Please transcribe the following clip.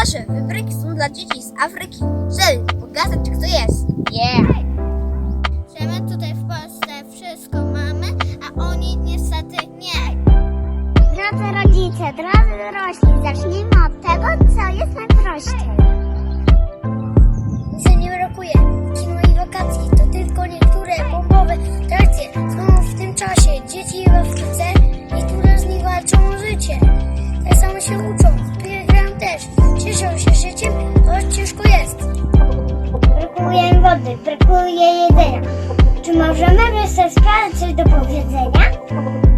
nasze wybryki są dla dzieci z Afryki, żeby pokazać, kto jest. Yeah! Że my tutaj w Polsce wszystko mamy, a oni niestety nie. Drodzy rodzice, drodzy dorośli, zacznijmy od tego, cieszą się życiem, choć ciężko jest. Brakuje im wody, brakuje jedzenia. Czy możemy wysłać coś do powiedzenia?